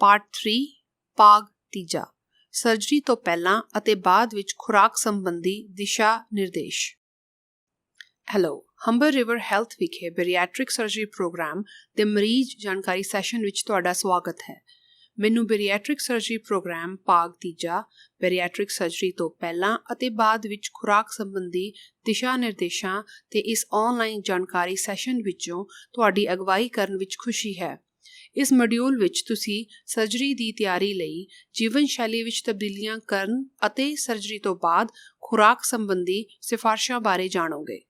Part 3 ਭਾਗ ਤੀਜਾ। Surgery ਤੋਂ ਪਹਿਲਾਂ ਅਤੇ ਬਾਅਦ ਵਿੱਚ ਖੁਰਾਕ ਸੰਬੰਧੀ ਦਿਸ਼ਾ ਨਿਰਦੇਸ਼। ਹੈਲੋ ਹੰਬਰ ਰਿਵਰ ਹੈਲਥ ਵਿਖੇ ਬੈਰੀਐਟ੍ਰਿਕ ਸਰਜਰੀ ਪ੍ਰੋਗਰਾਮ ਦੇ ਮਰੀਜ਼ ਜਾਣਕਾਰੀ ਸੈਸ਼ਨ ਵਿੱਚ ਤੁਹਾਡਾ ਸਵਾਗਤ ਹੈ। ਮੈਨੂੰ ਬੈਰੀਐਟ੍ਰਿਕ ਸਰਜਰੀ ਪ੍ਰੋਗਰਾਮ ਭਾਗ ਤੀਜਾ ਬੈਰੀਐਟ੍ਰਿਕ ਸਰਜਰੀ ਤੋਂ ਪਹਿਲਾਂ ਅਤੇ ਬਾਅਦ ਵਿੱਚ ਖੁਰਾਕ ਸੰਬੰਧੀ ਦਿਸ਼ਾ ਨਿਰਦੇਸ਼ਾਂ ਤੇ ਇਸ ਆਨਲਾਈਨ ਜਾਣਕਾਰੀ ਸੈਸ਼ਨ ਵਿੱਚੋਂ ਤੁਹਾਡੀ ਅਗਵਾਈ ਕਰਨ ਵਿੱਚ ਖੁਸ਼ੀ ਹੈ। ਇਸ ਮੋਡਿਊਲ ਵਿੱਚ ਤੁਸੀਂ ਸਰਜਰੀ ਦੀ ਤਿਆਰੀ ਲਈ ਜੀਵਨ ਸ਼ੈਲੀ ਵਿੱਚ ਤਬਦੀਲੀਆਂ ਕਰਨ ਅਤੇ ਸਰਜਰੀ ਤੋਂ ਬਾਅਦ ਖੁਰਾਕ ਸੰਬੰਧੀ ਸਿਫਾਰਸ਼ਾਂ ਬਾਰੇ ਜਾਣੋਗੇ।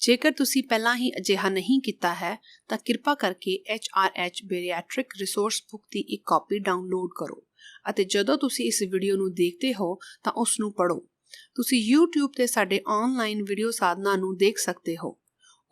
ਜੇਕਰ ਤੁਸੀਂ ਪਹਿਲਾਂ ਹੀ ਅਜਿਹਾ ਨਹੀਂ ਕੀਤਾ ਹੈ, ਤਾਂ ਕਿਰਪਾ ਕਰਕੇ HRH ਬੈਰੀਐਟ੍ਰਿਕ ਰਿਸੋਰਸ ਬੁੱਕ ਦੀ ਇੱਕ ਕਾਪੀ ਡਾਊਨਲੋਡ ਕਰੋ ਅਤੇ ਜਦੋਂ ਤੁਸੀਂ ਇਸ ਵੀਡੀਓ ਨੂੰ ਦੇਖਦੇ ਹੋ, ਤਾਂ ਉਸ ਨੂੰ ਪੜ੍ਹੋ। ਤੁਸੀਂ YouTube ਤੇ ਸਾਡੇ ਆਨਲਾਈਨ ਵੀਡੀਓ ਸਾਧਨਾਂ ਨੂੰ ਦੇਖ ਸਕਦੇ ਹੋ।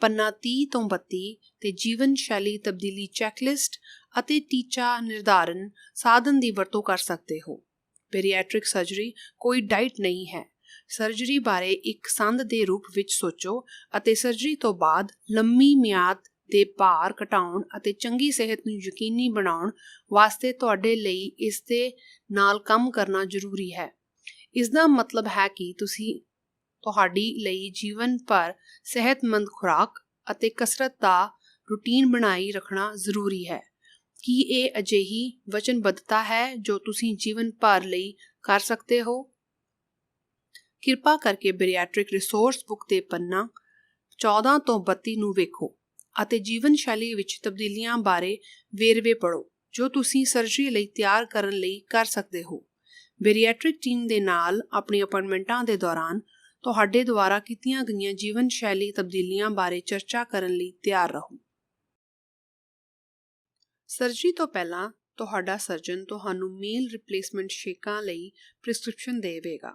ਪੰਨਾ 30 ਤੋਂ 32 ਤੇ ਜੀਵਨ ਸ਼ੈਲੀ ਤਬਦੀਲੀ ਚੈਕਲਿਸਟ ਅਤੇ ਟੀਚਾ ਨਿਰਧਾਰਨ ਸਾਧਨ ਦੀ ਵਰਤੋਂ ਕਰ ਸਕਦੇ ਹੋ। ਬੈਰੀਐਟ੍ਰਿਕ ਸਰਜਰੀ ਕੋਈ ਡਾਈਟ ਨਹੀਂ ਹੈ। ਸਰਜਰੀ ਬਾਰੇ ਇੱਕ ਸੰਦ ਦੇ ਰੂਪ ਵਿੱਚ ਸੋਚੋ ਅਤੇ ਸਰਜਰੀ ਤੋਂ ਬਾਅਦ ਲੰਮੀ ਮਿਆਦ ਦੇ ਭਾਰ ਘਟਾਉਣ ਅਤੇ ਚੰਗੀ ਸਿਹਤ ਨੂੰ ਯਕੀਨੀ ਬਣਾਉਣ ਵਾਸਤੇ ਤੁਹਾਡੇ ਲਈ ਇਸ ਦੇ ਨਾਲ ਕੰਮ ਕਰਨਾ ਜ਼ਰੂਰੀ ਹੈ। ਇਸ ਦਾ ਮਤਲਬ ਹੈ ਕਿ ਤੁਸੀਂ ਤੁਹਾਡੀ ਲਈ ਜੀਵਨ ਭਰ ਸਿਹਤਮੰਦ ਖੁਰਾਕ ਅਤੇ ਕਸਰਤ ਦਾ ਰੁਟੀਨ ਬਣਾਈ ਰੱਖਣਾ ਜ਼ਰੂਰੀ ਹੈ। ਕੀ ਇਹ ਅਜਿਹੀ ਵਚਨਬੱਧਤਾ ਹੈ ਜੋ ਤੁਸੀਂ ਜੀਵਨ ਭਰ ਲਈ ਕਰ ਸਕਦੇ ਹੋ? ਕਿਰਪਾ ਕਰਕੇ ਬੈਰੀਐਟ੍ਰਿਕ ਰਿਸੋਰਸ ਬੁੱਕ ਦੇ ਪੰਨਾ 14 ਤੋਂ 32 ਨੂੰ ਵੇਖੋ ਅਤੇ ਜੀਵਨ ਸ਼ੈਲੀ ਵਿੱਚ ਤਬਦੀਲੀਆਂ ਬਾਰੇ ਵੇਰਵੇ ਪੜੋ ਜੋ ਤੁਸੀਂ ਸਰਜਰੀ ਲਈ ਤਿਆਰ ਕਰਨ ਲਈ ਕਰ ਸਕਦੇ ਹੋ। ਬੈਰੀਐਟ੍ਰਿਕ ਟੀਮ ਦੇ ਨਾਲ ਆਪਣੀ ਅਪਾਇੰਟਮੈਂਟਾਂ ਦੇ ਦੌਰਾਨ ਤੁਹਾਡੇ ਦੁਆਰਾ ਕੀਤੀਆਂ ਗਈਆਂ ਜੀਵਨ ਸ਼ੈਲੀ ਤਬਦੀਲੀਆਂ ਬਾਰੇ ਚਰਚਾ ਕਰਨ ਲਈ ਤਿਆਰ ਰਹੋ। ਸਰਜਰੀ ਤੋਂ ਪਹਿਲਾਂ ਤੁਹਾਡਾ ਸਰਜਨ ਤੁਹਾਨੂੰ ਮੀਲ ਰਿਪਲੇਸਮੈਂਟ ਸ਼ੇਕਾਂ ਲਈ ਪ੍ਰਿਸਕ੍ਰਿਪਸ਼ਨ ਦੇਵੇਗਾ।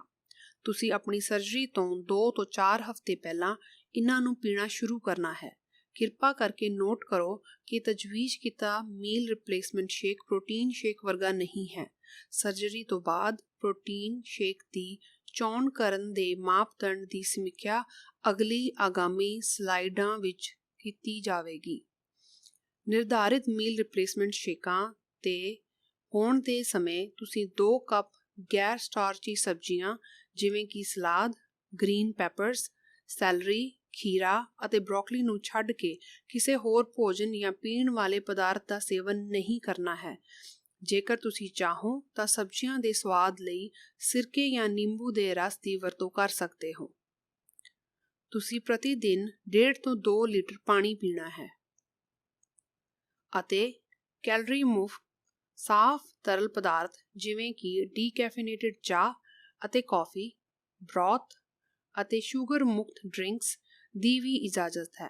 ਤੁਸੀਂ ਆਪਣੀ ਸਰਜਰੀ ਤੋਂ 2 ਤੋਂ 4 ਹਫ਼ਤੇ ਪਹਿਲਾਂ ਇਹਨਾਂ ਨੂੰ ਪੀਣਾ ਸ਼ੁਰੂ ਕਰਨਾ ਹੈ। ਕਿਰਪਾ ਕਰਕੇ ਨੋਟ ਕਰੋ ਕਿ ਤਜਵੀਜ਼ ਕੀਤਾ meal replacement shake protein shake ਵਰਗਾ ਨਹੀਂ ਹੈ। ਸਰਜਰੀ ਤੋਂ ਬਾਅਦ ਪ੍ਰੋਟੀਨ ਸ਼ੇਕ ਦੀ ਚੋਣ ਕਰਨ ਦੇ ਮਾਪਦੰਡ ਦੀ ਸਮੀਖਿਆ ਅਗਲੀ ਆਗਾਮੀ ਸਲਾਈਡਾਂ ਵਿੱਚ ਕੀਤੀ ਜਾਵੇਗੀ। ਨਿਰਧਾਰਿਤ ਮੀਲ ਰਿਪਲੇਸਮੈਂਟ ਸ਼ੇਕਾਂ ਤੇ ਹੋਣ ਦੇ ਸਮੇਂ ਤੁਸੀਂ 2 ਕੱਪ ਗੈਰ ਸਟਾਰਚੀ ਸਬਜ਼ੀਆਂ ਜਿਵੇਂ ਕਿ ਸਲਾਦ, ਗ੍ਰੀਨ ਪੈਪਰਸ, ਸੈਲਰੀ, ਖੀਰਾ ਅਤੇ ਬ੍ਰੋਕਲੀ ਨੂੰ ਛੱਡ ਕੇ ਕਿਸੇ ਹੋਰ ਭੋਜਨ ਜਾਂ ਪੀਣ ਵਾਲੇ ਪਦਾਰਥ ਦਾ ਸੇਵਨ ਨਹੀਂ ਕਰਨਾ ਹੈ। ਜੇਕਰ ਤੁਸੀਂ ਚਾਹੋ ਤਾਂ ਸਬਜ਼ੀਆਂ ਦੇ ਸਵਾਦ ਲਈ ਸਿਰਕੇ ਜਾਂ ਨਿੰਬੂ ਦੇ ਰਸ ਦੀ ਵਰਤੋਂ ਕਰ ਸਕਦੇ ਹੋ। ਤੁਸੀਂ ਪ੍ਰਤੀ ਦਿਨ 1.5 ਤੋਂ 2 ਲੀਟਰ ਪਾਣੀ ਪੀਣਾ ਹੈ। ਅਤੇ ਕੈਲਰੀ ਮੁਫ਼ਤ ਸਾਫ਼ ਤਰਲ ਪਦਾਰਥ ਜਿਵੇਂ ਕਿ ਡੀਕੈਫੀਨੇਟਡ ਚਾਹ ਅਤੇ ਕਾਫੀ, ਬ੍ਰੌਥ ਅਤੇ ਸ਼ੂਗਰ ਮੁਕਤ ਡਰਿੰਕਸ ਦੀ ਵੀ ਇਜਾਜ਼ਤ ਹੈ।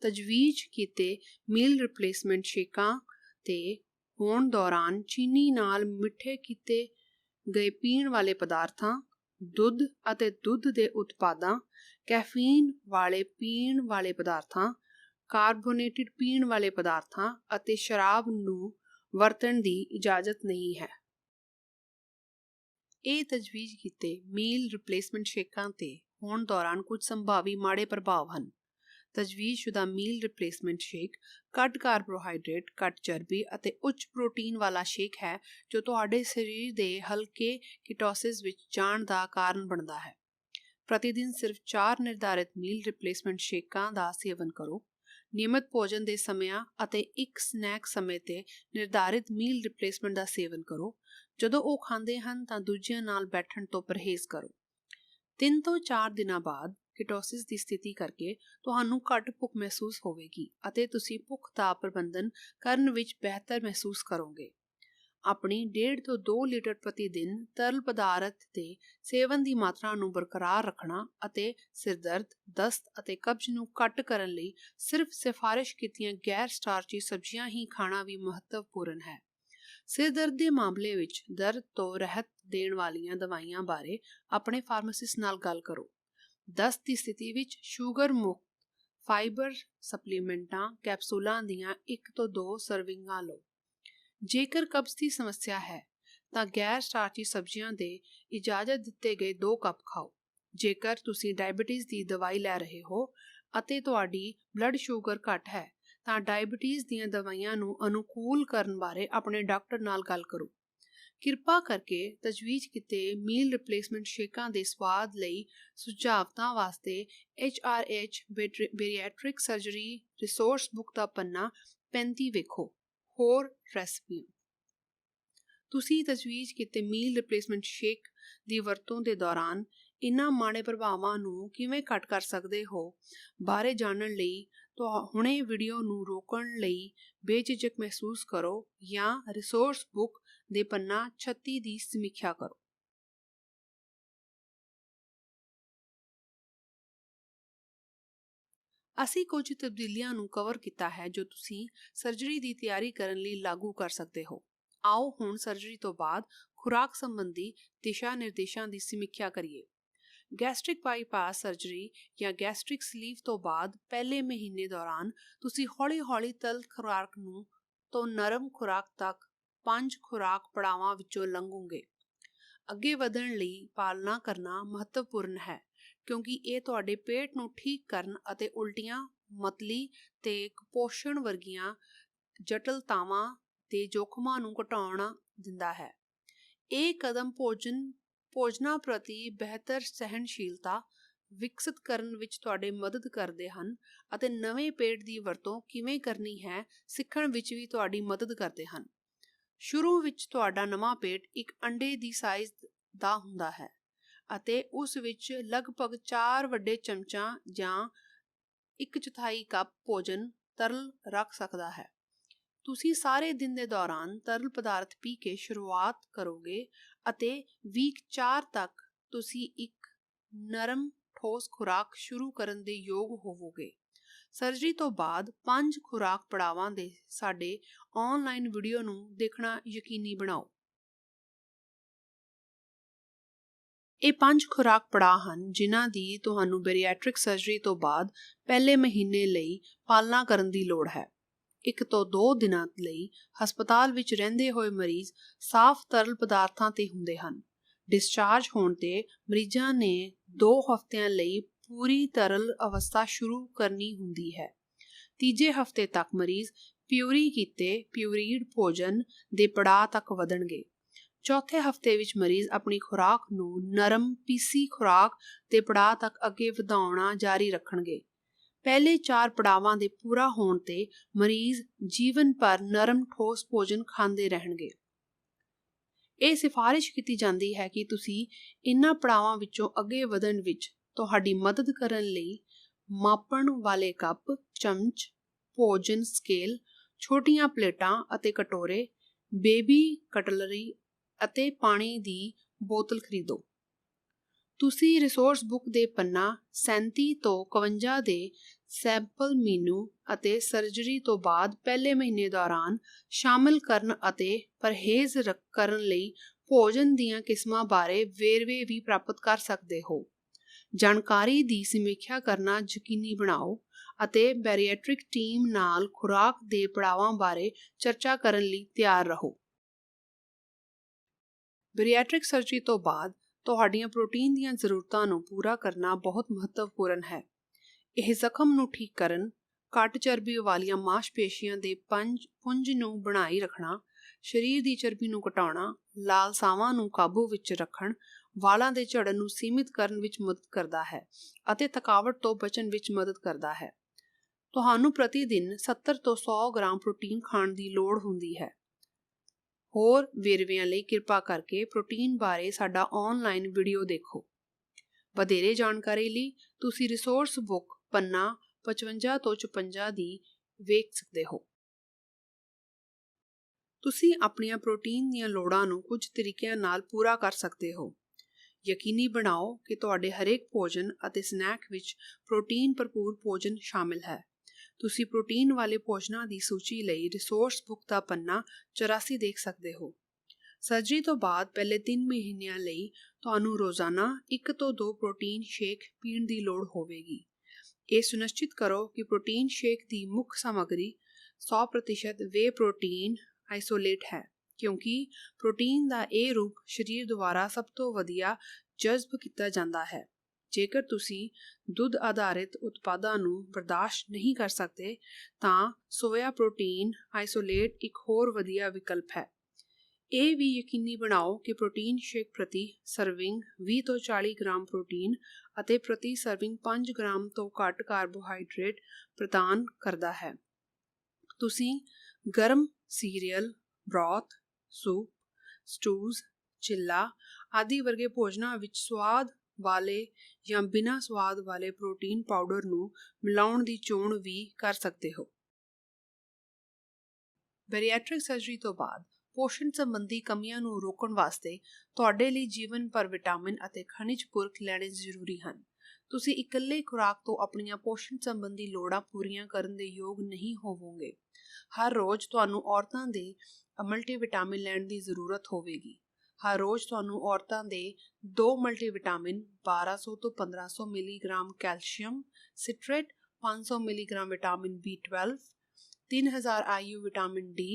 ਤਜਵੀਜ਼ ਕੀਤੇ ਮੀਲ ਰਿਪਲੇਸਮੈਂਟ ਸ਼ੇਕਾਂ ਤੇ ਹੋਣ ਦੌਰਾਨ ਚੀਨੀ ਨਾਲ ਮਿੱਠੇ ਕੀਤੇ ਗਏ ਪੀਣ ਵਾਲੇ ਪਦਾਰਥਾਂ, ਦੁੱਧ ਅਤੇ ਦੁੱਧ ਦੇ ਉਤਪਾਦਾਂ, ਕੈਫੀਨ ਵਾਲੇ ਪੀਣ ਵਾਲੇ ਪਦਾਰਥਾਂ, ਕਾਰਬੋਨੇਟਿਡ ਪੀਣ ਵਾਲੇ ਪਦਾਰਥਾਂ ਅਤੇ ਸ਼ਰਾਬ ਨੂੰ ਵਰਤਣ ਦੀ ਇਜਾਜ਼ਤ ਨਹੀਂ ਹੈ। ਇਹ ਤਜਵੀਜ਼ ਕੀਤੇ ਮੀਲ ਰਿਪਲੇਸਮੈਂਟ ਸ਼ੇਕਾਂ ਤੇ ਹੋਣ ਦੌਰਾਨ ਕੁਝ ਸੰਭਾਵੀ ਮਾੜੇ ਪ੍ਰਭਾਵ ਹਨ। ਤਜਵੀਜ਼ਸ਼ੁਦਾ ਮੀਲ ਰਿਪਲੇਸਮੈਂਟ ਸ਼ੇਕ ਘੱਟ ਕਾਰਬੋਹਾਈਡਰੇਟ ਘੱਟ ਚਰਬੀ ਅਤੇ ਉੱਚ ਪ੍ਰੋਟੀਨ ਵਾਲਾ ਸ਼ੇਕ ਹੈ, ਜੋ ਤੁਹਾਡੇ ਸਰੀਰ ਦੇ ਹਲਕੇ ਕੀਟੋਸਿਸ ਵਿੱਚ ਜਾਣ ਦਾ ਕਾਰਨ ਬਣਦਾ ਹੈ। ਪ੍ਰਤੀ ਦਿਨ ਸਿਰਫ 4 ਨਿਰਧਾਰਿਤ ਮੀਲ ਰਿਪਲੇਸਮੈਂਟ ਸ਼ੇਕਾਂ ਦਾ ਸੇਵਨ ਕਰੋ। ਨਿਯਮਿਤ ਭੋਜਨ ਦੇ ਸਮਿਆਂ ਅਤੇ ਇੱਕ ਸਨੈਕ ਸਮੇਂ ਤੇ ਨਿਰਧਾਰਿਤ ਮੀਲ ਰਿਪਲੇਸਮੈਂਟ ਦਾ ਸੇਵਨ ਕਰੋ। ਜਦੋਂ ਉਹ ਖਾਂਦੇ ਹਨ ਤਾਂ ਦੂਜਿਆਂ ਨਾਲ ਬੈਠਣ ਤੋਂ ਪਰਹੇਜ਼ ਕਰੋ। 3 ਤੋਂ 4 ਦਿਨਾਂ ਬਾਅਦ ਕੀਟੋਸਿਸ ਦੀ ਸਥਿਤੀ ਕਰਕੇ ਤੁਹਾਨੂੰ ਘੱਟ ਭੁੱਖ ਮਹਿਸੂਸ ਹੋਵੇਗੀ ਅਤੇ ਤੁਸੀਂ ਭੁੱਖ ਦਾ ਪ੍ਰਬੰਧਨ ਕਰਨ ਵਿੱਚ ਬਿਹਤਰ ਮਹਿਸੂਸ ਕਰੋਗੇ। ਆਪਣੀ 1.5 ਤੋਂ 2 ਲੀਟਰ ਪ੍ਰਤੀ ਦਿਨ ਤਰਲ ਪਦਾਰਥ ਦੇ ਸੇਵਨ ਦੀ ਮਾਤਰਾ ਨੂੰ ਬਰਕਰਾਰ ਰੱਖਣਾ ਅਤੇ ਸਿਰਦਰਦ, ਦਸਤ ਅਤੇ ਕਬਜ਼ ਨੂੰ ਘੱਟ ਕਰਨ ਲਈ ਸਿਰਫ ਸਿਫਾਰਿਸ਼ ਕੀਤੀਆਂ ਗੈਰ ਸਟਾਰਚੀ ਸਬਜ਼ੀਆਂ ਹੀ ਖਾਣਾ ਵੀ ਮਹੱਤਵਪੂਰਨ ਹੈ। ਸਿਰ ਦਰਦ ਦੇ ਮਾਮਲੇ ਵਿੱਚ ਦਰਦ ਤੋਂ ਰਹਿਤ ਦੇਣ ਵਾਲੀਆਂ ਦਵਾਈਆਂ ਬਾਰੇ ਆਪਣੇ ਫਾਰਮਾਸਿਸਟ ਨਾਲ ਗੱਲ ਕਰੋ। ਦਸਤ ਦੀ ਸਥਿਤੀ ਵਿੱਚ ਸ਼ੂਗਰ ਮੁਕਤ ਫਾਈਬਰ ਸਪਲੀਮੈਂਟਾਂ ਕੈਪਸੂਲਾਂ ਦੀਆਂ 1 ਤੋਂ 2 ਸਰਵਿੰਗਾਂ ਲਓ। ਜੇਕਰ ਕਬਜ਼ ਦੀ ਸਮੱਸਿਆ ਹੈ, ਤਾਂ ਗੈਰ ਸਟਾਰਚੀ ਸਬਜ਼ੀਆਂ ਦੇ ਇਜਾਜ਼ਤ ਦਿੱਤੇ ਗਏ 2 ਕੱਪ ਖਾਓ। ਜੇਕਰ ਤੁਸੀਂ ਡਾਇਬੀਟੀਜ਼ ਦੀ ਦਵਾਈ ਲੈ ਰਹੇ ਹੋ ਅਤੇ ਤੁਹਾਡੀ ਬਲੱਡ ਸ਼ੂਗਰ ਘੱਟ ਹੈ, ਤਾਂ ਡਾਇਬੀਟੀਜ਼ ਦੀਆਂ ਦਵਾਈਆਂ ਨੂੰ ਅਨੁਕੂਲ ਕਰਨ ਬਾਰੇ ਆਪਣੇ ਡਾਕਟਰ ਨਾਲ ਗੱਲ ਕਰੋ। ਕਿਰਪਾ ਕਰਕੇ ਤਜਵੀਜ਼ ਕੀਤੇ ਮੀਲ ਰਿਪਲੇਸਮੈਂਟ ਸ਼ੇਕਾਂ ਦੇ ਸਵਾਦ ਲਈ ਸੁਝਾਵਾਂ ਵਾਸਤੇ HRH bariatric surgery resource book ਦਾ ਪੰਨਾ 35 ਵੇਖੋ। ਹੋਰ ਰੈਸਪੀਆਂ। ਤੁਸੀਂ ਤਜਵੀਜ਼ ਕੀਤੇ ਮੀਲ ਰਿਪਲੇਸਮੈਂਟ ਸ਼ੇਕ ਦੀ ਵਰਤੋਂ ਦੇ ਦੌਰਾਨ ਇਨ੍ਹਾਂ ਮਾੜੇ ਪ੍ਰਭਾਵਾਂ ਨੂੰ ਕਿਵੇਂ ਘੱਟ ਕਰ ਸਕਦੇ ਹੋ ਬਾਰੇ ਜਾਣਨ ਲਈ ਤਾਂ ਹੁਣੇ ਵੀਡੀਓ ਨੂੰ ਰੋਕਣ ਲਈ ਬੇਝਿਜਕ ਮਹਿਸੂਸ ਕਰੋ ਜਾਂ ਰਿਸੋਰਸ ਬੁੱਕ ਦੇ ਪੰਨਾ 36 ਦੀ ਸਮੀਖਿਆ ਕਰੋ। ਅਸੀਂ ਕੁਝ ਤਬਦੀਲੀਆਂ ਨੂੰ ਕਵਰ ਕੀਤਾ ਹੈ ਜੋ ਤੁਸੀਂ ਸਰਜਰੀ ਦੀ ਤਿਆਰੀ ਕਰਨ ਲਈ ਲਾਗੂ ਕਰ ਸਕਦੇ ਹੋ। ਆਓ ਹੁਣ ਸਰਜਰੀ ਤੋਂ ਬਾਅਦ ਖੁਰਾਕ ਸੰਬੰਧੀ ਦਿਸ਼ਾ ਨਿਰਦੇਸ਼ਾਂ ਦੀ ਸਮੀਖਿਆ ਕਰੀਏ। ਗੈਸਟ੍ਰਿਕ ਬਾਈਪਾਸ ਸਰਜਰੀ ਜਾਂ ਗੈਸਟ੍ਰਿਕ ਸਲੀਵ ਤੋਂ ਬਾਅਦ ਪਹਿਲੇ ਮਹੀਨੇ ਦੌਰਾਨ ਤੁਸੀਂ ਹੌਲੀ-ਹੌਲੀ ਤਲ ਖੁਰਾਕ ਨੂੰ ਤੋਂ ਨਰਮ ਖੁਰਾਕ ਤੱਕ ਪੰਜ ਖੁਰਾਕ ਪੜਾਵਾਂ ਵਿੱਚੋਂ ਲੰਘੋਗੇ। ਅੱਗੇ ਵਧਣ ਲਈ ਪਾਲਣਾ ਕਰਨਾ ਮਹੱਤਵਪੂਰਨ ਹੈ, ਕਿਉਂਕਿ ਇਹ ਤੁਹਾਡੇ ਪੇਟ ਨੂੰ ਠੀਕ ਕਰਨ ਅਤੇ ਉਲਟੀਆਂ ਮਤਲੀ ਤੇ ਕੁਪੋਸ਼ਣ ਵਰਗੀਆਂ ਜਟਲਤਾਵਾਂ ਦੇ ਜੋਖਮਾਂ ਨੂੰ ਘਟਾਉਣਾ ਦਿੰਦਾ ਹੈ। ਇਹ ਕਦਮ ਭੋਜਨ, ਭੋਜਨਾਂ ਪ੍ਰਤੀ ਬਿਹਤਰ ਸਹਿਣਸ਼ੀਲਤਾ ਵਿਕਸਿਤ ਕਰਨ ਵਿੱਚ ਤੁਹਾਡੇ ਮਦਦ ਕਰਦੇ ਹਨ ਅਤੇ ਨਵੇਂ ਪੇਟ ਦੀ ਵਰਤੋਂ ਕਿਵੇਂ ਕਰਨੀ ਹੈ ਸਿੱਖਣ ਵਿੱਚ ਵੀ ਤੁਹਾਡੀ ਮਦਦ ਕਰਦੇ ਹਨ। ਸ਼ੁਰੂ ਵਿੱਚ ਤੁਹਾਡਾ ਨਵਾਂ ਪੇਟ ਇੱਕ ਅੰਡੇ ਦੀ ਸਾਈਜ਼ ਦਾ ਹੁੰਦਾ ਹੈ ਅਤੇ ਉਸ ਵਿੱਚ ਲਗਭਗ 4 ਵੱਡੇ ਚਮਚਾਂ ਜਾਂ 1 ਚੌਥਾਈ ਕੱਪ ਭੋਜਨ ਤਰਲ ਰੱਖ ਸਕਦਾ ਹੈ। ਤੁਸੀਂ ਸਾਰੇ ਦਿਨ ਦੇ ਦੌਰਾਨ ਤਰਲ ਪਦਾਰਥ ਪੀ ਕੇ ਸ਼ੁਰੂਆਤ ਕਰੋਗੇ ਅਤੇ ਵੀਕ 4 ਤੱਕ ਤੁਸੀਂ ਇੱਕ ਨਰਮ ਠੋਸ ਖੁਰਾਕ ਸ਼ੁਰੂ ਕਰਨ ਦੇ ਯੋਗ ਹੋਵੋਗੇ। ਸਰਜਰੀ ਤੋਂ ਬਾਅਦ ਪੰਜ ਖੁਰਾਕ ਪੜਾਵਾਂ ਦੇ ਸਾਡੇ ਆਨਲਾਈਨ ਵੀਡੀਓ ਨੂੰ ਦੇਖਣਾ ਯਕੀਨੀ ਬਣਾਓ। ਇਹ ਪੰਜ ਖੁਰਾਕ ਪੜਾਅ ਹਨ ਜਿਨ੍ਹਾਂ ਦੀ ਤੁਹਾਨੂੰ ਬੈਰੀਐਟ੍ਰਿਕ ਸਰਜਰੀ ਤੋਂ ਬਾਅਦ ਪਹਿਲੇ ਮਹੀਨੇ ਲਈ ਪਾਲਣਾ ਕਰਨ ਦੀ ਲੋੜ ਹੈ। ਇੱਕ ਤੋਂ ਦੋ ਦਿਨਾਂ ਲਈ ਹਸਪਤਾਲ ਵਿੱਚ ਰਹਿੰਦੇ ਹੋਏ ਮਰੀਜ਼ ਸਾਫ਼ ਤਰਲ ਪਦਾਰਥਾਂ ਤੇ ਹੁੰਦੇ ਹਨ। ਡਿਸਚਾਰਜ ਹੋਣ ਤੇ ਮਰੀਜ਼ਾਂ ਨੇ 2 ਹਫ਼ਤਿਆਂ ਲਈ ਪੂਰੀ ਤਰਲ ਅਵਸਥਾ ਸ਼ੁਰੂ ਕਰਨੀ ਹੁੰਦੀ ਹੈ। ਤੀਜੇ ਹਫ਼ਤੇ ਤੱਕ ਮਰੀਜ਼ ਪਿਊਰੀ ਕੀਤੇ ਪਿਊਰੀਡ ਭੋਜਨ ਦੇ ਪੜਾਅ ਤੱਕ ਵਧਣਗੇ। ਚੌਥੇ ਹਫ਼ਤੇ ਵਿੱਚ ਮਰੀਜ਼ ਆਪਣੀ ਖੁਰਾਕ ਨੂੰ ਨਰਮ, ਪੀਸੀ ਖੁਰਾਕ ਦੇ ਪੜਾਅ ਤੱਕ ਅੱਗੇ ਵਧਾਉਣਾ ਜਾਰੀ ਰੱਖਣਗੇ। ਪਹਿਲੇ 4 ਪੜਾਵਾਂ ਦੇ ਪੂਰਾ ਹੋਣ ਤੇ ਮਰੀਜ਼ ਜੀਵਨ ਭਰ ਨਰਮ ਠੋਸ ਭੋਜਨ ਖਾਂਦੇ ਰਹਿਣਗੇ। ਇਹ ਸਿਫਾਰਿਸ਼ ਕੀਤੀ ਜਾਂਦੀ ਹੈ ਕਿ ਤੁਸੀਂ ਇਨ੍ਹਾਂ ਪੜਾਵਾਂ ਵਿੱਚੋਂ ਅੱਗੇ ਵਧਣ ਵਿੱਚ ਤੁਹਾਡੀ ਮਦਦ ਕਰਨ ਲਈ ਮਾਪਣ ਵਾਲੇ ਕੱਪ, ਚਮਚ, ਭੋਜਨ ਸਕੇਲ, ਛੋਟੀਆਂ ਪਲੇਟਾਂ ਅਤੇ ਕਟੋਰੇ, ਬੇਬੀ ਕਟਲਰੀ ਅਤੇ ਪਾਣੀ ਦੀ ਬੋਤਲ ਖਰੀਦੋ। ਤੁਸੀਂ ਰਿਸੋਰਸ ਬੁੱਕ ਦੇ ਪੰਨਾ 37 ਤੋਂ 51 ਦੇ ਸੈਂਪਲ ਮੀਨੂ ਅਤੇ ਸਰਜਰੀ ਤੋਂ ਬਾਅਦ ਪਹਿਲੇ ਮਹੀਨੇ ਦੌਰਾਨ ਸ਼ਾਮਲ ਕਰਨ ਅਤੇ ਪਰਹੇਜ਼ ਕਰਨ ਲਈ ਭੋਜਨ ਦੀਆਂ ਕਿਸਮਾਂ ਬਾਰੇ ਵੇਰਵੇ ਵੀ ਪ੍ਰਾਪਤ ਕਰ ਸਕਦੇ ਹੋ। ਜਾਣਕਾਰੀ ਦੀ ਸਮੀਖਿਆ ਕਰਨਾ ਯਕੀਨੀ ਬਣਾਓ ਅਤੇ ਬੈਰੀਐਟ੍ਰਿਕ ਟੀਮ ਨਾਲ ਖੁਰਾਕ ਦੇ ਪੜਾਵਾਂ ਬਾਰੇ ਚਰਚਾ ਕਰਨ ਲਈ ਤਿਆਰ ਰਹੋ। ਬੈਰੀਐਟ੍ਰਿਕ ਸਰਜਰੀ ਤੋਂ ਬਾਅਦ ਤੁਹਾਡੀਆਂ ਪ੍ਰੋਟੀਨ ਦੀਆਂ ਜ਼ਰੂਰਤਾਂ ਨੂੰ ਪੂਰਾ ਕਰਨਾ ਬਹੁਤ ਮਹੱਤਵਪੂਰਨ ਹੈ। ਇਹ ਜ਼ਖਮ ਨੂੰ ਠੀਕ ਕਰਨ, ਘੱਟ ਚਰਬੀ ਵਾਲੀਆਂ ਮਾਸਪੇਸ਼ੀਆਂ ਦੇ ਪੰਜ ਪੁੰਜ ਨੂੰ ਬਣਾਈ ਰੱਖਣਾ, ਸਰੀਰ ਦੀ ਚਰਬੀ ਨੂੰ ਘਟਾਉਣਾ, ਲਾਲਸਾਵਾਂ ਨੂੰ ਕਾਬੂ ਵਿੱਚ ਰੱਖਣ, ਵਾਲਾਂ ਦੇ ਝੜਨ ਨੂੰ ਸੀਮਿਤ ਕਰਨ ਵਿੱਚ ਮਦਦ ਕਰਦਾ ਹੈ ਅਤੇ ਥਕਾਵਟ ਤੋਂ ਬਚਣ ਵਿੱਚ ਮਦਦ ਕਰਦਾ ਹੈ। ਤੁਹਾਨੂੰ ਪ੍ਰਤੀ ਦਿਨ 70 ਤੋਂ 100 ਗ੍ਰਾਮ ਪ੍ਰੋਟੀਨ ਖਾਣ ਦੀ ਲੋੜ ਹੁੰਦੀ ਹੈ। ਹੋਰ ਵੇਰਵਿਆਂ ਲਈ ਕਿਰਪਾ ਕਰਕੇ ਪ੍ਰੋਟੀਨ ਬਾਰੇ ਸਾਡਾ ਆਨਲਾਈਨ ਵੀਡੀਓ ਦੇਖੋ। ਵਧੇਰੇ ਜਾਣਕਾਰੀ ਲਈ ਤੁਸੀਂ ਰਿਸੋਰਸ ਬੁੱਕ ਪੰਨਾ 55 ਤੋਂ 56 ਦੀ ਵੇਖ ਸਕਦੇ ਹੋ। ਤੁਸੀਂ ਆਪਣੀਆਂ ਪ੍ਰੋਟੀਨ ਦੀਆਂ ਲੋੜਾਂ ਨੂੰ ਕੁਝ ਤਰੀਕਿਆਂ ਨਾਲ ਪੂਰਾ ਕਰ ਸਕਦੇ ਹੋ। ਯਕੀਨੀ ਬਣਾਓ ਕਿ ਤੁਹਾਡੇ ਹਰੇਕ ਭੋਜਨ ਅਤੇ ਸਨੈਕ ਵਿੱਚ ਪ੍ਰੋਟੀਨ ਭਰਪੂਰ ਭੋਜਨ ਸ਼ਾਮਿਲ ਹੈ। ਤੁਸੀਂ ਪ੍ਰੋਟੀਨ ਵਾਲੇ ਭੋਜਨਾਂ ਦੀ ਸੂਚੀ ਲਈ ਰਿਸੋਰਸ ਬੁੱਕ ਦਾ ਪੰਨਾ 84 ਦੇਖ ਸਕਦੇ ਹੋ। ਸਰਜਰੀ ਤੋਂ ਬਾਅਦ ਪਹਿਲੇ 3 ਮਹੀਨਿਆਂ ਲਈ ਤੁਹਾਨੂੰ ਰੋਜ਼ਾਨਾ 1 ਤੋਂ 2 ਪ੍ਰੋਟੀਨ ਸ਼ੇਕ ਪੀਣ ਦੀ ਲੋੜ ਹੋਵੇਗੀ। ਇਹ ਸੁਨਿਸ਼ਚਿਤ ਕਰੋ ਕਿ ਪ੍ਰੋਟੀਨ ਸ਼ੇਕ ਦੀ ਮੁੱਖ ਸਮੱਗਰੀ 100% ਵੇ ਪ੍ਰੋਟੀਨ ਆਈਸੋਲੇਟ ਹੈ। ਕਿਉਂਕਿ ਪ੍ਰੋਟੀਨ ਦਾ ਇਹ ਰੂਪ ਸਰੀਰ ਦੁਆਰਾ ਸਭ ਤੋਂ ਵਧੀਆ ਜਜ਼ਬ ਕੀਤਾ ਜਾਂਦਾ ਹੈ। ਜੇਕਰ ਤੁਸੀਂ ਦੁੱਧ ਆਧਾਰਿਤ ਉਤਪਾਦਾਂ ਨੂੰ ਬਰਦਾਸ਼ਤ ਨਹੀਂ ਕਰ ਸਕਦੇ, ਤਾਂ ਸੋਇਆ ਪ੍ਰੋਟੀਨ ਆਈਸੋਲੇਟ ਇੱਕ ਹੋਰ ਵਧੀਆ ਵਿਕਲਪ ਹੈ। ਇਹ ਵੀ ਯਕੀਨੀ ਬਣਾਓ ਕਿ ਪ੍ਰੋਟੀਨ ਸ਼ੇਕ ਪ੍ਰਤੀ ਸਰਵਿੰਗ 20 ਤੋਂ 40 ਗ੍ਰਾਮ ਪ੍ਰੋਟੀਨ ਅਤੇ ਪ੍ਰਤੀ ਸਰਵਿੰਗ 5 ਗ੍ਰਾਮ ਤੋਂ ਘੱਟ ਕਾਰਬੋਹਾਈਡਰੇਟ ਪ੍ਰਦਾਨ ਕਰਦਾ ਹੈ। ਤੁਸੀਂ ਗਰਮ cereal, broth soup, stews, chilla ਆਦਿ ਵਰਗੇ ਭੋਜਨਾਂ ਵਿੱਚ ਸਵਾਦ ਵਾਲੇ ਜਾਂ ਬਿਨਾਂ ਸਵਾਦ ਵਾਲੇ ਪ੍ਰੋਟੀਨ ਪਾਊਡਰ ਨੂੰ ਮਿਲਾਉਣ ਦੀ ਚੋਣ ਵੀ ਕਰ ਸਕਦੇ ਹੋ। ਬੈਰੀਐਟ੍ਰਿਕ ਸਰਜਰੀ ਤੋਂ ਬਾਅਦ ਪੋਸ਼ਣ ਸੰਬੰਧੀ ਕਮੀਆਂ ਨੂੰ ਰੋਕਣ ਵਾਸਤੇ ਤੁਹਾਡੇ ਲਈ ਜੀਵਨ ਭਰ ਵਿਟਾਮਿਨ ਅਤੇ ਖਣਿਜ ਪੁਰਖ ਲੈਣੇ ਜ਼ਰੂਰੀ ਹਨ। ਤੁਸੀਂ ਇਕੱਲੇ ਖੁਰਾਕ ਤੋਂ ਆਪਣੀਆਂ ਪੋਸ਼ਣ ਸੰਬੰਧੀ ਲੋੜਾਂ ਪੂਰੀਆਂ ਕਰਨ ਦੇ ਯੋਗ ਨਹੀਂ ਹੋਵੋਗੇ। ਹਰ ਰੋਜ਼ ਤੁਹਾਨੂੰ ਔਰਤਾਂ ਦੇ ਮਲਟੀਵਿਟਾਮਿਨ ਲੈਣ ਦੀ ਜ਼ਰੂਰਤ ਹੋਵੇਗੀ। ਹਰ ਰੋਜ਼ ਤੁਹਾਨੂੰ ਔਰਤਾਂ ਦੇ ਦੋ ਮਲਟੀਵਿਟਾਮਿਨ 1200 ਤੋਂ 1500 milligram calcium, citrate 500 milligram vitamin B12 3000 IU vitamin D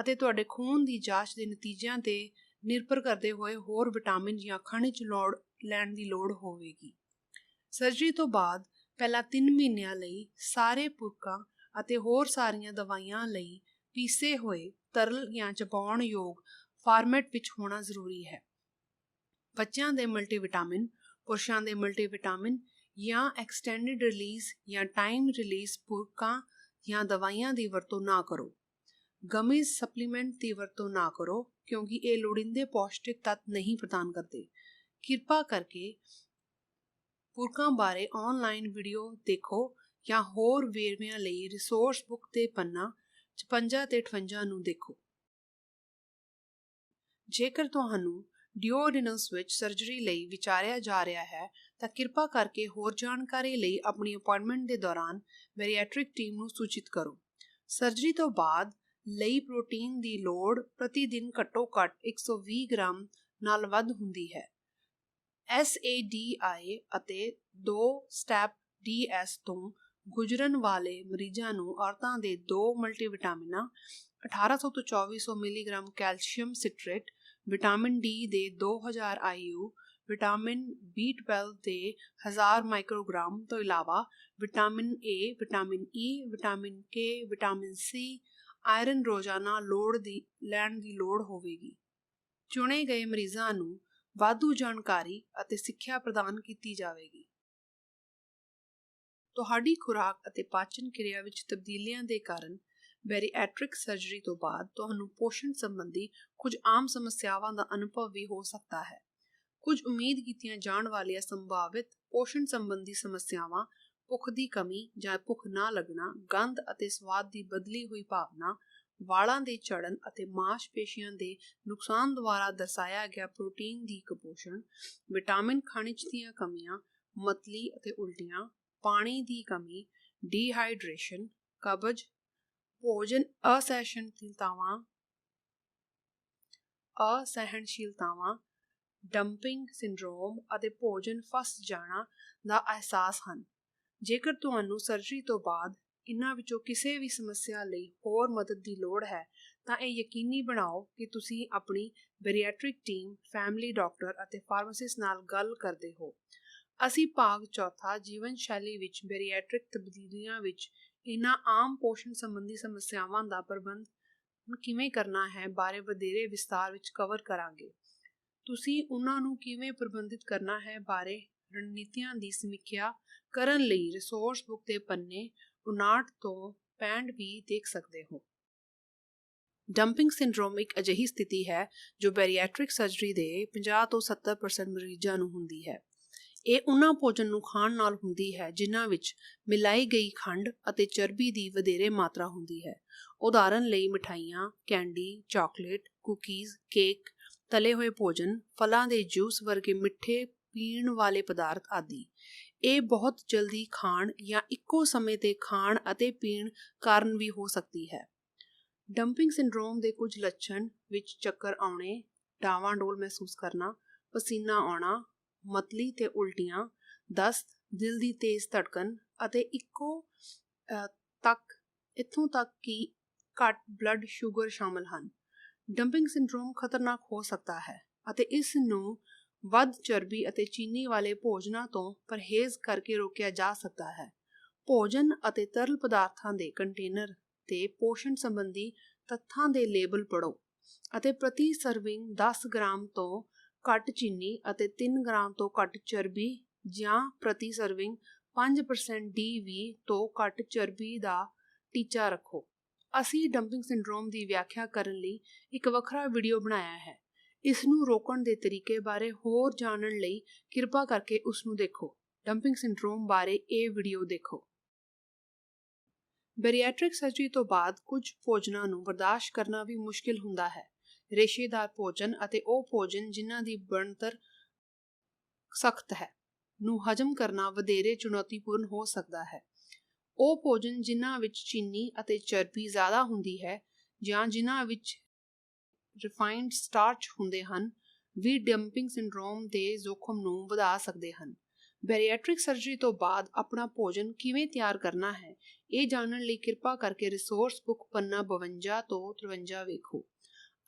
ਅਤੇ ਤੁਹਾਡੇ ਖੂਨ ਦੀ ਜਾਂਚ ਦੇ ਨਤੀਜਿਆਂ ਤੇ ਨਿਰਭਰ ਕਰਦੇ ਹੋਏ ਹੋਰ ਵਿਟਾਮਿਨ ਜਾਂ ਖਣਿਜ ਲੋੜ ਲੈਣ ਦੀ ਲੋੜ ਹੋਵੇਗੀ। ਸਰਜਰੀ ਤੋਂ ਬਾਅਦ ਪਹਿਲਾਂ 3 ਮਹੀਨਿਆਂ ਲਈ ਸਾਰੇ ਪੁਰਕਾਂ ਅਤੇ ਹੋਰ ਸਾਰੀਆਂ ਦਵਾਈਆਂ ਲਈ ਪੀਸੇ ਹੋਏ ਤਰਲ ਜਾਂ ਚਬਾਉਣ ਯੋਗ ਫਾਰਮੈਟ ਵਿੱਚ ਹੋਣਾ ਜ਼ਰੂਰੀ ਹੈ। ਬੱਚਿਆਂ ਦੇ ਮਲਟੀਵਿਟਾਮਿਨ, ਪੁਰਸ਼ਾਂ ਦੇ ਮਲਟੀਵਿਟਾਮਿਨ ਜਾਂ ਐਕਸਟੈਂਡਡ ਰਿਲੀਜ਼ ਜਾਂ ਟਾਈਮ ਰਿਲੀਜ਼ ਪੁਰਕਾਂ ਜਾਂ ਦਵਾਈਆਂ ਦੀ ਵਰਤੋਂ ਨਾ ਕਰੋ। ਗਮੀਜ਼ ਸਪਲੀਮੈਂਟ ਦੀ ਵਰਤੋਂ ਨਾ ਕਰੋ ਕਿਉਂਕਿ ਇਹ ਲੋੜੀਂਦੇ ਪੌਸ਼ਟਿਕ ਤੱਤ ਨਹੀਂ ਪ੍ਰਦਾਨ ਕਰਦੇ। ਕਿਰਪਾ ਕਰਕੇ ਪੁਰਕਾਂ ਬਾਰੇ ਆਨਲਾਈਨ ਵੀਡੀਓ ਦੇਖੋ ਜਾਂ ਹੋਰ ਵੇਰਵਿਆਂ ਲਈ ਰਿਸੋਰਸ ਬੁੱਕ ਦੇ ਪੰਨਾ 56 ਤੇ 58 ਨੂੰ ਦੇਖੋ। ਜੇਕਰ ਤੁਹਾਨੂੰ ਡਿਓਡਿਨਸ ਵਿੱਚ ਸਰਜਰੀ ਲਈ ਵਿਚਾਰਿਆ ਜਾ ਰਿਹਾ ਹੈ, ਤਾਂ ਕਿਰਪਾ ਕਰਕੇ ਹੋਰ ਜਾਣਕਾਰੀ ਲਈ ਆਪਣੀ ਅਪਾਇੰਟਮੈਂਟ ਦੇ ਦੌਰਾਨ ਬੈਰੀਐਟ੍ਰਿਕ ਟੀਮ ਨੂੰ ਸੂਚਿਤ ਕਰੋ। ਸਰਜਰੀ ਤੋਂ ਬਾਅਦ ਲਈ ਪ੍ਰੋਟੀਨ ਦੀ ਲੋੜ ਪ੍ਰਤੀ ਦਿਨ ਘੱਟੋ-ਘੱਟ 120 ਗ੍ਰਾਮ ਨਾਲ ਵੱਧ ਹੁੰਦੀ ਹੈ। SADI ਅਤੇ 2 ਸਟੈਪ DS ਤੋਂ ਗੁਜਰਨ ਵਾਲੇ ਮਰੀਜ਼ਾਂ ਨੂੰ ਔਰਤਾਂ ਦੇ ਦੋ ਮਲਟੀਵਿਟਾਮਿਨਾਂ 1800 ਤੋਂ 2400 milligram calcium citrate, vitamin D ਦੇ 2000 IU ਵਿਟਾਮਿਨ B12 ਦੇ 1000 ਮਾਈਕਰੋਗ੍ਰਾਮ ਤੋਂ ਇਲਾਵਾ vitamin A, vitamin E vitamin K, vitamin C, iron ਰੋਜ਼ਾਨਾ ਲੋੜ ਦੀ, ਲੈਣ ਦੀ ਲੋੜ ਹੋਵੇਗੀ। ਚੁਣੇ ਗਏ ਮਰੀਜ਼ਾਂ ਨੂੰ ਵਾਧੂ ਜਾਣਕਾਰੀ ਅਤੇ ਸਿੱਖਿਆ ਪ੍ਰਦਾਨ ਕੀਤੀ ਜਾਵੇਗੀ। ਤੁਹਾਡੀ ਖੁਰਾਕ ਅਤੇ ਪਾਚਨ ਕਿਰਿਆ ਵਿੱਚ ਤਬਦੀਲੀਆਂ ਦੇ ਕਾਰਨ ਬੈਰੀਐਟ੍ਰਿਕ ਸਰਜਰੀ ਤੋਂ ਬਾਅਦ ਤੁਹਾਨੂੰ ਪੋਸ਼ਣ ਸੰਬੰਧੀ ਕੁਝ ਆਮ ਸਮੱਸਿਆਵਾਂ ਦਾ ਅਨੁਭਵ ਵੀ ਹੋ ਸਕਦਾ ਹੈ। ਕੁਝ ਉਮੀਦ ਕੀਤੀਆਂ ਜਾਣ ਵਾਲੀਆਂ ਸੰਭਾਵਿਤ ਪੋਸ਼ਣ ਸੰਬੰਧੀ ਸਮੱਸਿਆਵਾਂ, ਭੁੱਖ ਦੀ ਕਮੀ ਜਾਂ ਭੁੱਖ ਨਾ ਲੱਗਣਾ, ਗੰਧ ਅਤੇ ਸਵਾਦ ਦੀ ਬਦਲੀ ਹੋਈ ਭਾਵਨਾ ਵਾਲਾਂ ਦੇ ਝੜਨ ਅਤੇ ਮਾਸਪੇਸ਼ੀਆਂ ਦੇ ਨੁਕਸਾਨ ਦੁਆਰਾ ਦਰਸਾਇਆ ਗਿਆ ਪ੍ਰੋਟੀਨ ਦੀ ਕੁਪੋਸ਼ਣ, ਵਿਟਾਮਿਨ ਖਣਿਜ ਦੀਆਂ ਕਮੀਆਂ, ਮਤਲੀ ਅਤੇ ਉਲਟੀਆਂ, ਪਾਣੀ ਦੀ ਕਮੀ, ਡੀਹਾਈਡਰੇਸ਼ਨ, ਕਬਜ਼, ਭੋਜਨ ਅਸਹਿਣਸ਼ੀਲਤਾਵਾਂ ਅਸਹਿਣਸ਼ੀਲਤਾਵਾਂ, ਡੰਪਿੰਗ ਸਿੰਡਰੋਮ ਅਤੇ ਭੋਜਨ ਫਸ ਜਾਣਾ ਦਾ ਅਹਿਸਾਸ ਹਨ। ਜੇਕਰ ਤੁਹਾਨੂੰ ਸਰਜਰੀ ਤੋਂ ਬਾਅਦ ਇਨ੍ਹਾਂ ਵਿੱਚੋਂ ਕਿਸੇ ਵੀ ਸਮੱਸਿਆ ਲਈ ਹੋਰ ਮਦਦ ਦੀ ਲੋੜ ਹੈ, ਤਾਂ ਇਹ ਯਕੀਨੀ ਬਣਾਓ ਕਿ ਤੁਸੀਂ ਆਪਣੀ ਬੈਰੀਐਟ੍ਰਿਕ ਟੀਮ, ਫੈਮਿਲੀ ਡਾਕਟਰ ਅਤੇ ਫਾਰਮਾਸਿਸਟ ਨਾਲ ਗੱਲ ਕਰਦੇ ਹੋ। ਅਸੀਂ ਭਾਗ ਚੌਥਾ, ਜੀਵਨ ਸ਼ੈਲੀ ਵਿੱਚ ਬੈਰੀਐਟ੍ਰਿਕ ਤਬਦੀਲੀਆਂ ਵਿੱਚ ਇਨ੍ਹਾਂ ਆਮ ਪੋਸ਼ਣ ਸੰਬੰਧੀ ਸਮੱਸਿਆਵਾਂ ਦਾ ਪ੍ਰਬੰਧ ਕਿਵੇਂ ਕਰਨਾ ਹੈ ਬਾਰੇ ਵਧੇਰੇ ਵਿਸਤਾਰ ਵਿੱਚ ਕਵਰ ਕਰਾਂਗੇ। ਤੁਸੀਂ ਉਹਨਾਂ ਨੂੰ ਕਿਵੇਂ ਪ੍ਰਬੰਧਿਤ ਕਰਨਾ ਹੈ ਬਾਰੇ ਰਣਨੀਤੀਆਂ ਦੀ ਸਮੀਖਿਆ ਕਰਨ ਲਈ ਰਿਸੋਰਸ ਬੁੱਕ ਦੇ ਪੰਨੇ 59 ਤੋਂ 65 ਵੀ ਦੇਖ ਸਕਦੇ ਹੋ। ਡੰਪਿੰਗ ਸਿੰਡਰੋਮ ਇੱਕ ਅਜਿਹੀ ਸਥਿਤੀ ਹੈ ਜੋ ਬੈਰੀਐਟ੍ਰਿਕ ਸਰਜਰੀ ਦੇ 50 ਤੋਂ 70% ਮਰੀਜ਼ਾਂ ਨੂੰ ਹੁੰਦੀ ਹੈ। ਇਹ ਉਹਨਾਂ ਭੋਜਨ ਨੂੰ ਖਾਣ ਨਾਲ ਹੁੰਦੀ ਹੈ ਜਿਨ੍ਹਾਂ ਵਿੱਚ ਮਿਲਾਈ ਗਈ ਖੰਡ ਅਤੇ ਚਰਬੀ ਦੀ ਵਧੇਰੇ ਮਾਤਰਾ ਹੁੰਦੀ ਹੈ। ਉਦਾਹਰਨ ਲਈ ਮਠਾਈਆਂ, ਕੈਂਡੀ, ਚਾਕਲੇਟ, ਕੁਕੀਜ਼, ਕੇਕ, ਤਲੇ ਹੋਏ ਭੋਜਨ, ਫਲਾਂ ਦੇ ਜੂਸ ਵਰਗੇ ਮਿੱਠੇ ਪੀਣ ਵਾਲੇ ਪਦਾਰਥ ਆਦਿ। ਇਹ ਬਹੁਤ ਜਲਦੀ ਖਾਣ ਜਾਂ ਇੱਕੋ ਸਮੇਂ ਤੇ ਖਾਣ ਅਤੇ ਪੀਣ ਕਾਰਨ ਵੀ ਹੋ ਸਕਦੀ ਹੈ। ਡੰਪਿੰਗ ਸਿੰਡਰੋਮ ਦੇ ਕੁਝ ਲੱਛਣ ਵਿੱਚ ਚੱਕਰ ਆਉਣੇ ਡਾਵਾਂਡੋਲ ਮਹਿਸੂਸ ਕਰਨਾ, ਪਸੀਨਾ ਆਉਣਾ, ਮਤਲੀ ਤੇ ਉਲਟੀਆਂ, ਦਸਤ, ਦਿਲ ਦੀ ਤੇਜ਼ ਧੜਕਨ ਅਤੇ ਇੱਕੋ ਤੱਕ, ਇੱਥੋਂ ਤੱਕ ਕਿ ਘੱਟ ਬਲੱਡ ਸ਼ੂਗਰ ਸ਼ਾਮਲ ਹਨ। ਡੰਪਿੰਗ ਸਿੰਡਰੋਮ ਖਤਰਨਾਕ ਹੋ ਸਕਦਾ ਹੈ ਅਤੇ ਇਸ ਨੂੰ ਵੱਧ ਚਰਬੀ ਅਤੇ ਚੀਨੀ ਵਾਲੇ ਭੋਜਨਾਂ ਤੋਂ ਪਰਹੇਜ਼ ਕਰਕੇ ਰੋਕਿਆ ਜਾ ਸਕਦਾ ਹੈ। ਭੋਜਨ ਅਤੇ ਤਰਲ ਪਦਾਰਥਾਂ ਦੇ ਕੰਟੇਨਰ ਤੇ ਪੋਸ਼ਣ ਸੰਬੰਧੀ ਤੱਥਾਂ ਦੇ ਲੇਬਲ ਪੜੋ ਅਤੇ ਪ੍ਰਤੀ ਸਰਵਿੰਗ 10 ਗ੍ਰਾਮ ਤੋਂ ਘੱਟ ਚੀਨੀ ਅਤੇ 3 ਗ੍ਰਾਮ ਤੋਂ ਘੱਟ ਚਰਬੀ ਜਾਂ ਪ੍ਰਤੀ ਸਰਵਿੰਗ 5% ਡੀਵੀ ਤੋਂ ਘੱਟ ਚਰਬੀ ਦਾ ਟੀਚਾ ਰੱਖੋ। ਅਸੀਂ ਡੰਪਿੰਗ ਸਿੰਡਰੋਮ ਦੀ ਵਿਆਖਿਆ ਕਰਨ ਲਈ ਇੱਕ ਵੱਖਰਾ ਵੀਡੀਓ ਬਣਾਇਆ ਹੈ। ਇਸ ਨੂੰ ਰੋਕਣ ਦੇ ਤਰੀਕੇ ਬਾਰੇ ਹੋਰ ਜਾਣਨ ਲਈ ਕਿਰਪਾ ਕਰਕੇ ਉਸ ਨੂੰ ਦੇਖੋ। ਡੰਪਿੰਗ ਸਿੰਡਰੋਮ ਬਾਰੇ ਇਹ ਵੀਡੀਓ ਦੇਖੋ। ਬੈਰੀਐਟ੍ਰਿਕ ਸਰਜਰੀ ਤੋਂ ਬਾਅਦ ਕੁਝ ਭੋਜਨਾਂ ਨੂੰ ਬਰਦਾਸ਼ਤ ਕਰਨਾ ਵੀ ਮੁਸ਼ਕਿਲ ਹੁੰਦਾ ਹੈ। ਰੇਸ਼ੇਦਾਰ ਭੋਜਨ ਅਤੇ ਉਹ ਭੋਜਨ ਜਿਨ੍ਹਾਂ ਦੀ ਬਣਤਰ ਸਖਤ ਹੈ, ਨੂੰ ਹਜਮ ਕਰਨਾ ਵਧੇਰੇ ਚੁਣੌਤੀਪੂਰਨ ਹੋ ਸਕਦਾ ਹੈ। ਉਹ ਭੋਜਨ ਜਿਨ੍ਹਾਂ ਵਿੱਚ ਚੀਨੀ ਅਤੇ ਚਰਬੀ ਜ਼ਿਆਦਾ ਹੁੰਦੀ ਹੈ ਜਾਂ ਜਿਨ੍ਹਾਂ ਵਿੱਚ ਰਿਫਾਈਨਡ ਸਟਾਰਚ ਹੁੰਦੇ ਹਨ, ਵੀ ਡੰਪਿੰਗ ਸਿੰਡਰੋਮ ਦੇ ਜ਼ੋਖਮ ਨੂੰ ਵਧਾ ਸਕਦੇ ਹਨ। ਬੈਰੀਐਟ੍ਰਿਕ ਸਰਜਰੀ ਤੋਂ ਬਾਅਦ ਆਪਣਾ ਭੋਜਨ ਕਿਵੇਂ ਤਿਆਰ ਕਰਨਾ ਹੈ, ਇਹ ਜਾਣਨ ਲਈ ਕਿਰਪਾ ਕਰਕੇ ਰਿਸੋਰਸ ਬੁੱਕ ਪੰਨਾ 52 ਤੋਂ 53 ਵੇਖੋ।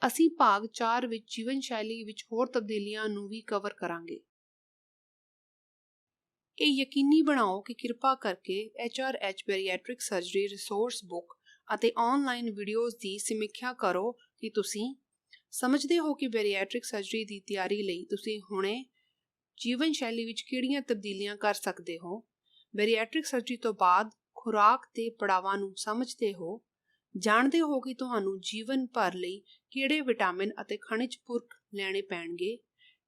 ਅਸੀਂ ਭਾਗ 4 ਵਿੱਚ ਜੀਵਨ ਸ਼ੈਲੀ ਵਿੱਚ ਹੋਰ ਤਬਦੀਲੀਆਂ ਨੂੰ ਵੀ ਕਵਰ ਕਰਾਂਗੇ। ਇਹ ਯਕੀਨੀ ਬਣਾਓ ਕਿ ਕਿਰਪਾ ਕਰਕੇ HRH bariatric surgery resource book ਅਤੇ ਆਨਲਾਈਨ ਵੀਡੀਓਜ਼ ਦੀ ਸਮੀਖਿਆ ਕਰੋ ਕਿ ਤੁਸੀਂ ਸਮਝਦੇ ਹੋ ਕਿ ਬੈਰੀਐਟ੍ਰਿਕ ਸਰਜਰੀ ਦੀ ਤਿਆਰੀ ਲਈ ਤੁਸੀਂ ਹੁਣੇ ਜੀਵਨ ਸ਼ੈਲੀ ਵਿੱਚ ਕਿਹੜੀਆਂ ਤਬਦੀਲੀਆਂ ਕਰ ਸਕਦੇ ਹੋ? ਬੈਰੀਐਟ੍ਰਿਕ ਸਰਜਰੀ ਤੋਂ ਬਾਅਦ ਖੁਰਾਕ ਤੇ ਪੜਾਵਾਂ ਨੂੰ ਸਮਝਦੇ ਹੋ? ਜਾਣਦੇ ਹੋ ਕਿ ਤੁਹਾਨੂੰ ਜੀਵਨ ਭਰ ਲਈ ਕਿਹੜੇ ਵਿਟਾਮਿਨ ਅਤੇ ਖਣਿਜ ਪੁਰਖ ਲੈਣੇ ਪੈਣਗੇ?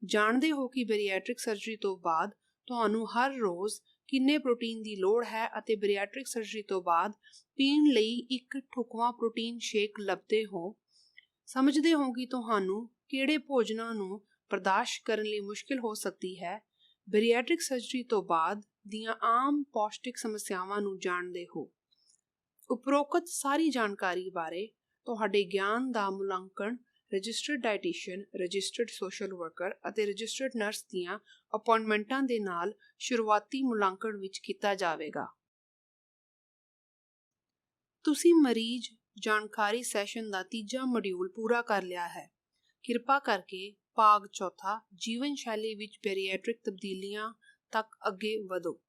ਜਾਣਦੇ ਹੋ ਕਿ ਬੈਰੀਐਟ੍ਰਿਕ ਸਰਜਰੀ ਤੋਂ ਬਾਅਦ ਤੁਹਾਨੂੰ ਹਰ ਰੋਜ਼ ਕਿੰਨੇ ਪ੍ਰੋਟੀਨ ਦੀ ਲੋੜ ਹੈ ਅਤੇ ਬੈਰੀਐਟ੍ਰਿਕ ਸਰਜਰੀ ਤੋਂ ਬਾਅਦ ਪੀਣ ਲਈ ਇੱਕ ਠੁਕਵਾ ਪ੍ਰੋਟੀਨ ਸ਼ੇਕ ਲੱਭਦੇ ਹੋ? ਸਮਝਦੇ ਹੋ ਕਿ ਤੁਹਾਨੂੰ ਕਿਹੜੇ ਭੋਜਨਾਂ ਨੂੰ ਬਰਦਾਸ਼ਤ ਕਰਨ ਲਈ ਮੁਸ਼ਕਿਲ ਹੋ ਸਕਦੀ ਹੈ? ਬੈਰੀਐਟ੍ਰਿਕ ਸਰਜਰੀ ਤੋਂ ਬਾਅਦ ਦੀਆਂ ਆਮ ਪੌਸ਼ਟਿਕ ਸਮੱਸਿਆਵਾਂ ਨੂੰ ਜਾਣਦੇ ਹੋ। ਉਪਰੋਕਤ ਸਾਰੀ ਜਾਣਕਾਰੀ ਬਾਰੇ ਤੁਹਾਡੇ ਗਿਆਨ ਦਾ ਮੁਲਾਂਕਣ registered dietitian registered social worker ਅਤੇ ਰਜਿਸਟਰਡ ਨਰਸ ਦੀਆਂ ਅਪਾਇੰਟਮੈਂਟਾਂ ਦੇ ਨਾਲ ਸ਼ੁਰੂਆਤੀ ਮੁਲਾਂਕਣ ਵਿੱਚ ਕੀਤਾ ਜਾਵੇਗਾ। ਤੁਸੀਂ ਮਰੀਜ਼ ਜਾਣਕਾਰੀ ਸੈਸ਼ਨ ਦਾ ਤੀਜਾ ਮੋਡਿਊਲ ਪੂਰਾ ਕਰ ਲਿਆ ਹੈ। ਕਿਰਪਾ ਕਰਕੇ ਭਾਗ ਚੌਥਾ ਜੀਵਨ ਸ਼ੈਲੀ ਵਿੱਚ ਬੈਰੀਐਟ੍ਰਿਕ ਤਬਦੀਲੀਆਂ ਤੱਕ ਅੱਗੇ ਵਧੋ।